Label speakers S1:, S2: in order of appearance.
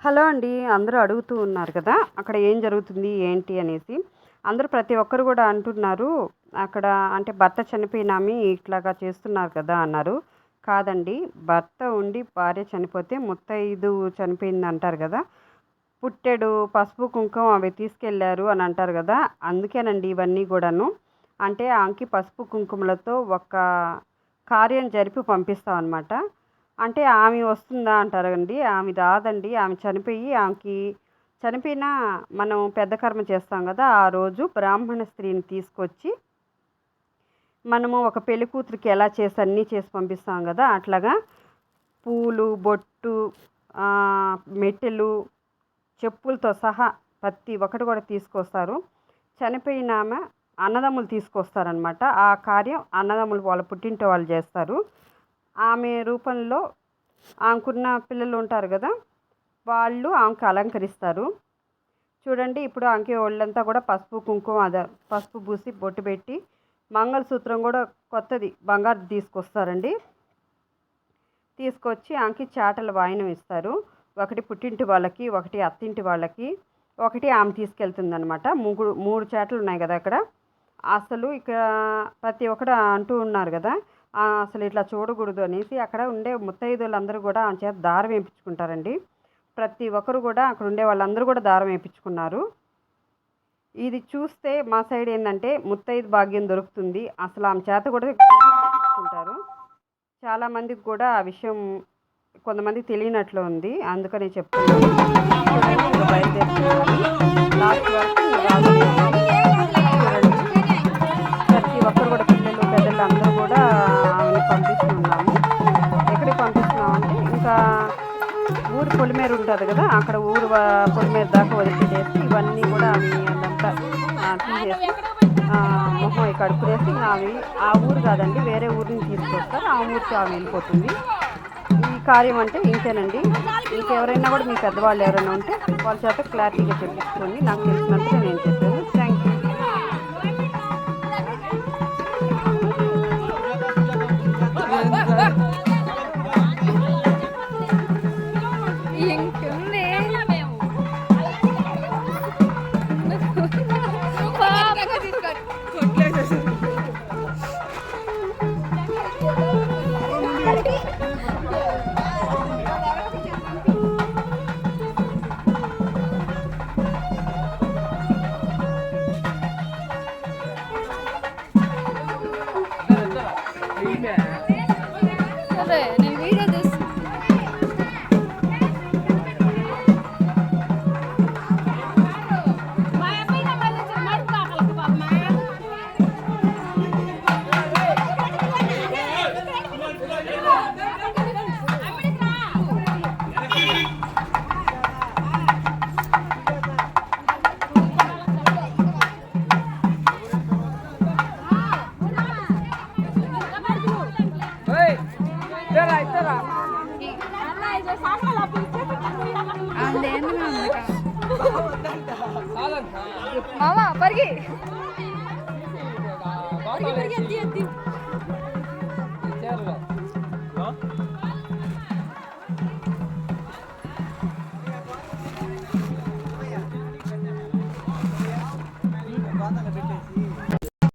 S1: Hello అండి అందరూ అడుగుతూ ఉన్నారు కదా అక్కడ ఏం జరుగుతుంది ఏంటి అనేసి. అందరూ ప్రతి ఒక్కరు కూడా అంటున్నారు అక్కడ అంటే భర్త చనిపోయినామి ఇట్లాగా చేస్తున్నారు కదా అన్నారు. కాదండి భర్త ఉండి భార్య చనిపోతే ముత్తైదు చనిపోయింది అంటారు కదా. పుట్టెడు పసుపు కుంకుమ అవి తీసుకెళ్ళారు అని అంటారు కదా అందుకేనండి ఇవన్నీ కూడాను. అంటే ఆమెకి పసుపు కుంకుమలతో ఒక కార్యం జరిపి పంపిస్తాం అనమాట అంటే ఆమె వస్తుందా అంటారండి. ఆమె రాదండి. ఆమె చనిపోయి ఆమెకి చనిపోయిన మనం పెద్ద కర్మ చేస్తాం కదా. ఆ రోజు బ్రాహ్మణ స్త్రీని తీసుకొచ్చి మనము ఒక పెళ్ళి కూతురికి ఎలా చేసి అన్నీ చేసి పంపిస్తాం కదా. అట్లాగా పూలు బొట్టు మెట్టెలు చెప్పులతో సహా ప్రతి ఒక్కటి కూడా తీసుకొస్తారు. చనిపోయిన ఆమె అన్నదమ్ములు తీసుకొస్తారనమాట ఆ కార్యం అన్నదమ్ములు వాళ్ళ పుట్టింటి వాళ్ళు చేస్తారు. ఆమె రూపంలో ఆమెకున్న పిల్లలు ఉంటారు కదా వాళ్ళు ఆమెకు అలంకరిస్తారు. చూడండి ఇప్పుడు ఆమెకి ఒళ్ళంతా కూడా పసుపు కుంకుమ అదే పసుపు పూసి బొట్టు పెట్టి మంగళసూత్రం కూడా కొత్తది బంగారు తీసుకొస్తారండి. తీసుకొచ్చి ఆమెకి చాటల వాయినం ఇస్తారు. ఒకటి పుట్టింటి వాళ్ళకి ఒకటి అత్తింటి వాళ్ళకి ఒకటి ఆమె తీసుకెళ్తుందనమాట మూడు మూడు చాటలు ఉన్నాయి కదా అక్కడ. అసలు ఇక్కడ ప్రతి ఒక్కరు అంటూ ఉన్నారు కదా అసలు ఇట్లా చూడకూడదు అనేసి అక్కడ ఉండే ముత్తైదులందరూ కూడా ఆమె చేత దారం వేయించుకుంటారండి. ప్రతి ఒక్కరు కూడా అక్కడ ఉండే వాళ్ళందరూ కూడా దారం వేయించుకున్నారు. ఇది చూస్తే మా సైడ్ ఏంటంటే ముత్తైదు భాగ్యం దొరుకుతుంది. అసలు ఆమె చేత కూడా వేయించుకుంటారు. చాలామందికి కూడా ఆ విషయం కొంతమంది తెలియనట్లు ఉంది. అందుకని చెప్తున్నాను. ఇంకా ఊరు పొలిమేర ఉంటుంది కదా అక్కడ ఊరు పొలిమేర దాకా వదిలిపెట్టేసి ఇవన్నీ కూడా అవి అదంతా తీసేసి మొహం ఇక్కడ ఆమె ఆ ఊరు కాదండి వేరే ఊరిని తీసుకొస్తారు ఆ ఊరికి ఆమె వెళ్ళిపోతుంది. ఈ కార్యం అంటే ఇంతేనండి. ఇంకెవరైనా కూడా మీ పెద్దవాళ్ళు ఎవరైనా ఉంటే వాళ్ళ చేత క్లారిటీగా చెప్పించుకోండి నాకు తెలిసినంత నేను చెప్పాను
S2: Amen. ಮಾಮ ಬರ್ಗಿ. ಬರ್ಗಿ ಅತ್ತಿ ಅತ್ತಿ